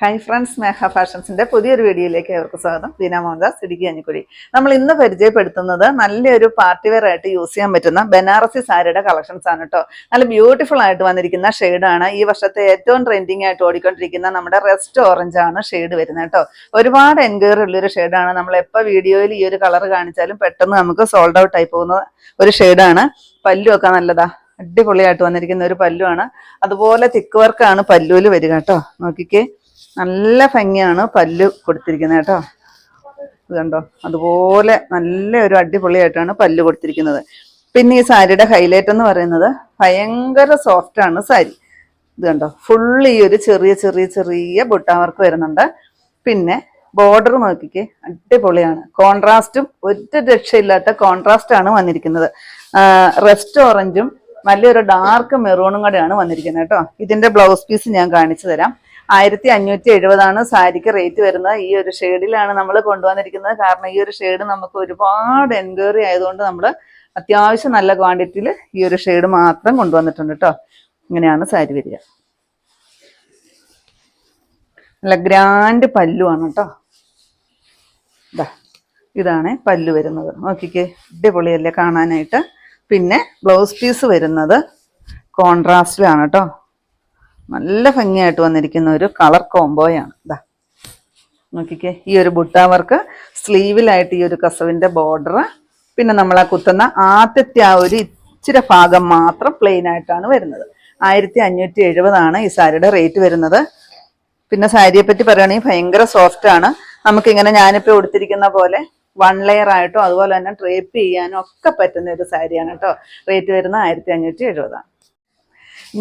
Hi friends സ്നേഹ ഫാഷൻസിന്റെ പുതിയൊരു വീഡിയോയിലേക്ക് അവർക്ക് സ്വാഗതം. ദീന മോഹൻദാസ് ഇടുക്കി അഞ്ഞിക്കുഴി നമ്മൾ ഇന്ന് പരിചയപ്പെടുത്തുന്നത് നല്ലൊരു പാർട്ടി വെയർ ആയിട്ട് യൂസ് ചെയ്യാൻ പറ്റുന്ന ബനാറസി സാരിയുടെ കളക്ഷൻസ് ആണ് കേട്ടോ നല്ല ബ്യൂട്ടിഫുൾ ആയിട്ട് വന്നിരിക്കുന്ന ഷെയ്ഡാണ് ഈ വർഷത്തെ ഏറ്റവും ട്രെൻഡിങ് ആയിട്ട് ഓടിക്കൊണ്ടിരിക്കുന്ന നമ്മുടെ റെസ്റ്റ് ഓറഞ്ച് ആണ് ഷെയ്ഡ് വരുന്നത് കേട്ടോ ഒരുപാട് എൻക്വയറി ഉള്ളൊരു ഷെയ്ഡാണ് നമ്മൾ എപ്പോൾ വീഡിയോയിൽ ഈ ഒരു കളർ കാണിച്ചാലും പെട്ടെന്ന് നമുക്ക് സോൾഡ് ഔട്ട് ആയി പോകുന്ന ഒരു ഷെയ്ഡാണ് പല്ലുമൊക്കെ നല്ലതാ അടിപൊളിയായിട്ട് വന്നിരിക്കുന്ന ഒരു പല്ലുവാണ്. അതുപോലെ തിക്ക് വർക്കാണ് പല്ലുവിൽ വരിക കേട്ടോ നോക്കിക്കേ. നല്ല ഭംഗിയാണ് പല്ല് കൊടുത്തിരിക്കുന്നത് കേട്ടോ. ഇതുണ്ടോ അതുപോലെ നല്ല ഒരു അടിപൊളിയായിട്ടാണ് പല്ല് കൊടുത്തിരിക്കുന്നത്. പിന്നെ ഈ സാരിയുടെ ഹൈലൈറ്റ് എന്ന് പറയുന്നത് ഭയങ്കര സോഫ്റ്റ് ആണ് സാരി. ഇത് കണ്ടോ? ഫുൾ ഈ ഒരു ചെറിയ ചെറിയ ചെറിയ ബുട്ടാവർക്ക് വരുന്നുണ്ട്. പിന്നെ ബോർഡർ നോക്കിക്ക് അടിപൊളിയാണ്. കോൺട്രാസ്റ്റും ഒരു രക്ഷയില്ലാത്ത കോൺട്രാസ്റ്റ് ആണ് വന്നിരിക്കുന്നത്. റെസ്റ്റ് ഓറഞ്ചും നല്ലൊരു ഡാർക്ക് മെറൂണും കൂടെയാണ് വന്നിരിക്കുന്നത് കേട്ടോ. ഇതിന്റെ ബ്ലൗസ് പീസ് ഞാൻ കാണിച്ചു തരാം. ആയിരത്തി അഞ്ഞൂറ്റി എഴുപതാണ് സാരിക്ക് റേറ്റ് വരുന്നത്. ഈ ഒരു ഷെയ്ഡിലാണ് നമ്മൾ കൊണ്ടുവന്നിരിക്കുന്നത്. കാരണം ഈ ഒരു ഷെയ്ഡ് നമുക്ക് ഒരുപാട് എൻക്വയറി ആയതുകൊണ്ട് നമ്മൾ അത്യാവശ്യം നല്ല ക്വാണ്ടിറ്റിയിൽ ഈ ഒരു ഷെയ്ഡ് മാത്രം കൊണ്ടുവന്നിട്ടുണ്ട് കേട്ടോ ഇങ്ങനെയാണ് സാരി വരിക. നല്ല ഗ്രാൻഡ് പല്ലുവാണ് കേട്ടോ ഇതാ ഇതാണ് പല്ലു വരുന്നത്. നോക്കിക്കേ അടിപൊളിയല്ലേ കാണാനായിട്ട്. പിന്നെ ബ്ലൗസ് പീസ് വരുന്നത് കോൺട്രാസ്റ്റിലാണ് കേട്ടോ നല്ല ഭംഗിയായിട്ട് വന്നിരിക്കുന്ന ഒരു കളർ കോംബോയാണ്. ഇതാ നോക്കിക്കേ ഈ ഒരു ബുട്ട വർക്ക് സ്ലീവിലായിട്ട് ഈ ഒരു കസവിന്റെ ബോർഡർ പിന്നെ നമ്മൾ ആ കുത്തുന്ന ആദ്യത്തെ ആ ഒരു ഇച്ചിരി ഭാഗം മാത്രം പ്ലെയിൻ ആയിട്ടാണ് വരുന്നത്. ആയിരത്തി അഞ്ഞൂറ്റി എഴുപതാണ് ഈ സാരിയുടെ റേറ്റ് വരുന്നത്. പിന്നെ സാരിയെ പറ്റി പറയുകയാണെങ്കിൽ ഭയങ്കര സോഫ്റ്റ് ആണ്. നമുക്കിങ്ങനെ ഞാനിപ്പോൾ ഉടുത്തിരിക്കുന്ന പോലെ വൺ ലെയർ ആയിട്ടോ അതുപോലെ തന്നെ ട്രേപ്പ് ചെയ്യാനോ ഒക്കെ പറ്റുന്ന ഒരു സാരിയാണ് കേട്ടോ. റേറ്റ് വരുന്നത് ആയിരത്തി അഞ്ഞൂറ്റി എഴുപതാണ്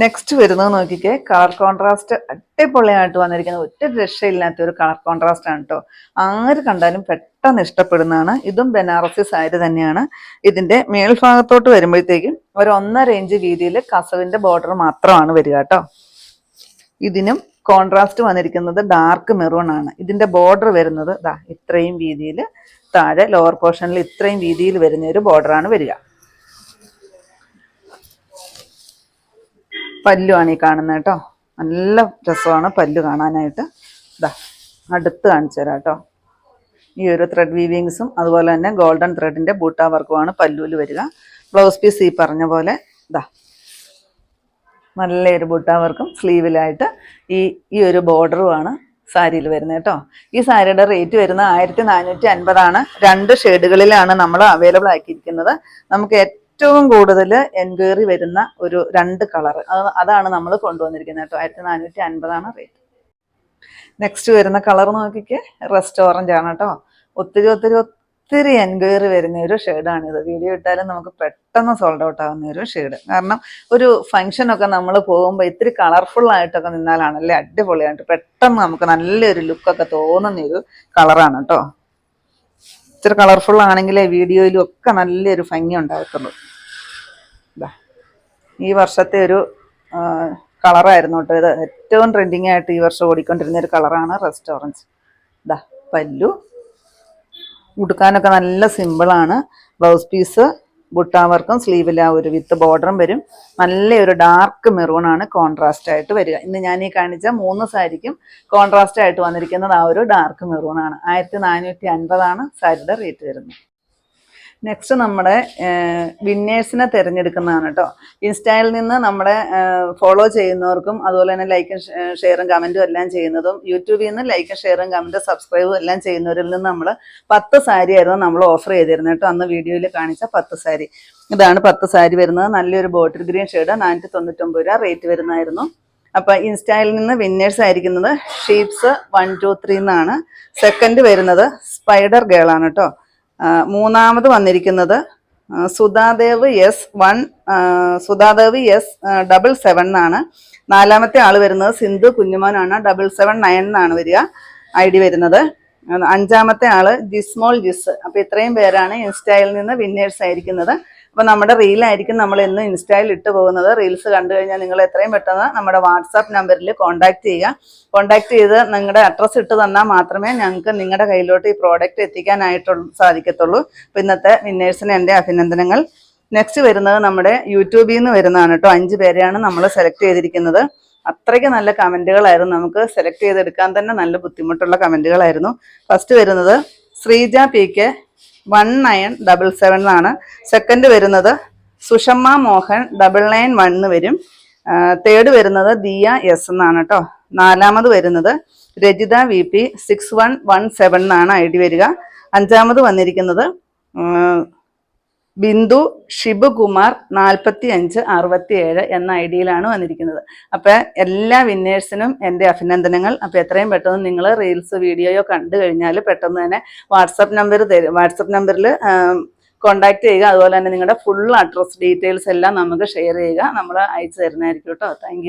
നെക്സ്റ്റ് വരുന്നത് നോക്കിക്കേ കളർ കോൺട്രാസ്റ്റ് അടിപൊളിയായിട്ട് വന്നിരിക്കുന്ന ഒറ്റ രക്ഷയില്ലാത്ത ഒരു കളർ കോൺട്രാസ്റ്റ് ആണ് കേട്ടോ ആര് കണ്ടാലും പെട്ടെന്ന് ഇഷ്ടപ്പെടുന്നതാണ്. ഇതും ബനാറസി സാരി തന്നെയാണ്. ഇതിന്റെ മേൽഭാഗത്തോട്ട് വരുമ്പോഴത്തേക്കും ഒരു ഒന്നര ഇഞ്ച് വീതിയിൽ കസവിന്റെ ബോർഡർ മാത്രമാണ് വരിക കേട്ടോ ഇതിനും കോൺട്രാസ്റ്റ് വന്നിരിക്കുന്നത് ഡാർക്ക് മെറൂൺ ആണ്. ഇതിന്റെ ബോർഡർ വരുന്നത് ഇത്രയും വീതിയിൽ താഴെ ലോവർ പോർഷനിൽ ഇത്രയും വീതിയിൽ വരുന്ന ഒരു ബോർഡറാണ് വരിക. പല്ലുമാണ് ഈ കാണുന്നത് കേട്ടോ. നല്ല രസമാണ് പല്ലു കാണാനായിട്ട്. ഇതാ അടുത്ത് കാണിച്ചു തരാം കേട്ടോ. ഈ ഒരു ത്രെഡ് വീവിങ്സും അതുപോലെ തന്നെ ഗോൾഡൻ ത്രെഡിന്റെ ബൂട്ടാ വർക്കുമാണ് പല്ലുവിൽ വരിക. ബ്ലൗസ് പീസ് ഈ പറഞ്ഞ പോലെ ഇതാ നല്ലൊരു ബൂട്ടാ വർക്കും സ്ലീവിലായിട്ട് ഈ ഈ ഒരു ബോർഡറുമാണ് സാരിയിൽ വരുന്നത് കേട്ടോ. ഈ സാരിയുടെ റേറ്റ് വരുന്നത് ആയിരത്തി നാനൂറ്റി അൻപതാണ്. രണ്ട് ഷെയ്ഡുകളിലാണ് നമ്മൾ അവൈലബിൾ ആക്കിയിരിക്കുന്നത്. നമുക്ക് ഏറ്റവും കൂടുതൽ എൻക്വയറി വരുന്ന ഒരു രണ്ട് കളർ അതാണ് നമ്മൾ കൊണ്ടുവന്നിരിക്കുന്നത് കേട്ടോ. ആയിരത്തി നാനൂറ്റി അൻപതാണ് റേറ്റ് നെക്സ്റ്റ് വരുന്ന കളർ നോക്കിക്കേ. റെസ്റ്റ് ഓറഞ്ച് ആണ് കേട്ടോ. ഒത്തിരി ഒത്തിരി ഒത്തിരി എൻക്വയറി വരുന്ന ഒരു ഷെയ്ഡാണിത് വീഡിയോ ഇട്ടാലും നമുക്ക് പെട്ടെന്ന് സോൾഡ് ഔട്ട് ആവുന്ന ഒരു ഷെയ്ഡ് കാരണം ഒരു ഫംഗ്ഷനൊക്കെ നമ്മൾ പോകുമ്പോൾ ഇത്തിരി കളർഫുൾ ആയിട്ടൊക്കെ നിന്നാലാണല്ലേ? അടിപൊളിയായിട്ട് പെട്ടെന്ന് നമുക്ക് നല്ലൊരു ലുക്കൊക്കെ തോന്നുന്ന ഒരു കളറാണ് കേട്ടോ. ഇച്ചിരി കളർഫുൾ ആണെങ്കിലേ വീഡിയോയിലും ഒക്കെ നല്ലൊരു ഭംഗി ഉണ്ടാകത്തുള്ളൂ. ഇതാ ഈ വർഷത്തെ ഒരു കളറായിരുന്നു കേട്ടോ ഇത്. ഏറ്റവും ട്രെൻഡിങ് ആയിട്ട് ഈ വർഷം ഓടിക്കൊണ്ടിരുന്ന ഒരു കളറാണ് റെസ്റ്റ് ഓറഞ്ച്. ഇതാ പല്ലു. ഉടുക്കാനൊക്കെ നല്ല സിമ്പിളാണ് ബ്ലൗസ് പീസ് ബുട്ടാ വർക്കും സ്ലീവിൽ ആ ഒരു വിത്ത് ബോർഡറും വരും. നല്ലൊരു ഡാർക്ക് മെറൂൺ ആണ് കോൺട്രാസ്റ്റ് ആയിട്ട് വരിക. ഇന്ന് ഞാൻ ഈ കാണിച്ച മൂന്ന് സാരിക്കും കോൺട്രാസ്റ്റ് ആയിട്ട് വന്നിരിക്കുന്നത് ആ ഒരു ഡാർക്ക് മെറൂൺ ആണ് ആയിരത്തി നാനൂറ്റി അൻപതാണ് സാരിയുടെ റേറ്റ് വരുന്നത്. നെക്സ്റ്റ് നമ്മുടെ വിന്നേഴ്സിനെ തിരഞ്ഞെടുക്കുന്നതാണ് കേട്ടോ ഇൻസ്റ്റയിൽ നിന്ന് നമ്മുടെ ഫോളോ ചെയ്യുന്നവർക്കും അതുപോലെ തന്നെ ലൈക്കും ഷെയറും കമന്റും എല്ലാം ചെയ്യുന്നതും യൂട്യൂബിൽ നിന്ന് ലൈക്കും ഷെയറും കമന്റും സബ്സ്ക്രൈബും എല്ലാം ചെയ്യുന്നവരിൽ നിന്ന് നമ്മൾ പത്ത് സാരി ആയിരുന്നു നമ്മൾ ഓഫർ ചെയ്തിരുന്നത് കേട്ടോ അന്ന് വീഡിയോയിൽ കാണിച്ച പത്ത് സാരി ഇതാണ് പത്ത് സാരി വരുന്നത്. നല്ലൊരു ബോട്ടിൽ ഗ്രീൻ ഷെയ്ഡ് നാനൂറ്റി തൊണ്ണൂറ്റൊമ്പത് രൂപ റേറ്റ് വരുന്നതായിരുന്നു. അപ്പൊ ഇൻസ്റ്റയിൽ നിന്ന് വിന്നേഴ്സ് ആയിരിക്കുന്നത് ഷീപ്സ് വൺ ടു ത്രീ എന്നാണ്. സെക്കൻഡ് വരുന്നത് സ്പൈഡർ ഗേൾ ആണ് കേട്ടോ മൂന്നാമത് വന്നിരിക്കുന്നത് Sudhadev S one Sudhadev S double seven എന്നാണ്. നാലാമത്തെ ആൾ വരുന്നത് സിന്ധു കുഞ്ഞുമോനാണ്. ഡബിൾ സെവൻ നയൻ എന്നാണ് വരിക ഐ ഡി വരുന്നത്. അഞ്ചാമത്തെ ആൾ ജിസ്മോൾ ജിസ്. അപ്പൊ ഇത്രയും പേരാണ് ഇൻസ്റ്റയിൽ നിന്ന് വിന്നേഴ്സ് ആയിരിക്കുന്നത്. അപ്പൊ നമ്മുടെ റീലായിരിക്കും നമ്മൾ ഇന്ന് ഇൻസ്റ്റയിൽ ഇട്ട് പോകുന്നത്. റീൽസ് കണ്ടു കഴിഞ്ഞാൽ നിങ്ങൾ എത്രയും പെട്ടെന്ന് നമ്മുടെ വാട്സാപ്പ് നമ്പറിൽ കോൺടാക്ട് ചെയ്യുക. കോൺടാക്ട് ചെയ്ത് നിങ്ങളുടെ അഡ്രസ്സ് ഇട്ട് തന്നാൽ മാത്രമേ ഞങ്ങൾക്ക് നിങ്ങളുടെ കയ്യിലോട്ട് ഈ പ്രോഡക്റ്റ് എത്തിക്കാനായിട്ടുള്ള സാധിക്കത്തുള്ളൂ. അപ്പൊ ഇന്നത്തെ വിന്നേഴ്സിന് എന്റെ അഭിനന്ദനങ്ങൾ. നെക്സ്റ്റ് വരുന്നത് നമ്മുടെ യൂട്യൂബിൽ നിന്ന് വരുന്നതാണ് കേട്ടോ. അഞ്ച് പേരെയാണ് നമ്മൾ സെലക്ട് ചെയ്തിരിക്കുന്നത്. അത്രയ്ക്ക് നല്ല കമന്റുകളായിരുന്നു നമുക്ക് സെലക്ട് ചെയ്തെടുക്കാൻ തന്നെ നല്ല ബുദ്ധിമുട്ടുള്ള കമന്റുകളായിരുന്നു ഫസ്റ്റ് വരുന്നത് Sreeja P K one nine double seven second വരുന്നത് Sushama Mohan double nine one വരും. തേർഡ് വരുന്നത് ദിയ എസ് എന്നാണ് കേട്ടോ നാലാമത് വരുന്നത് Rajitha V P six one one seven I D വരിക. അഞ്ചാമത് വന്നിരിക്കുന്നത് ബിന്ദു ഷിബുകുമാർ നാൽപ്പത്തി അഞ്ച് അറുപത്തി ഏഴ് എന്ന ഐ ഡിയിലാണ് വന്നിരിക്കുന്നത്. അപ്പോൾ എല്ലാ വിന്നേഴ്സിനും എന്റെ അഭിനന്ദനങ്ങൾ. അപ്പോൾ എത്രയും പെട്ടെന്ന് നിങ്ങൾ റീൽസ് വീഡിയോയോ കണ്ടു കഴിഞ്ഞാൽ പെട്ടെന്ന് തന്നെ വാട്സപ്പ് നമ്പർ തരും വാട്സപ്പ് നമ്പറിൽ കോൺടാക്ട് ചെയ്യുക. അതുപോലെ തന്നെ നിങ്ങളുടെ ഫുൾ അഡ്രസ് ഡീറ്റെയിൽസ് എല്ലാം നമുക്ക് ഷെയർ ചെയ്യുക. നമ്മൾ അയച്ചു തരുന്നതായിരിക്കും കേട്ടോ. താങ്ക്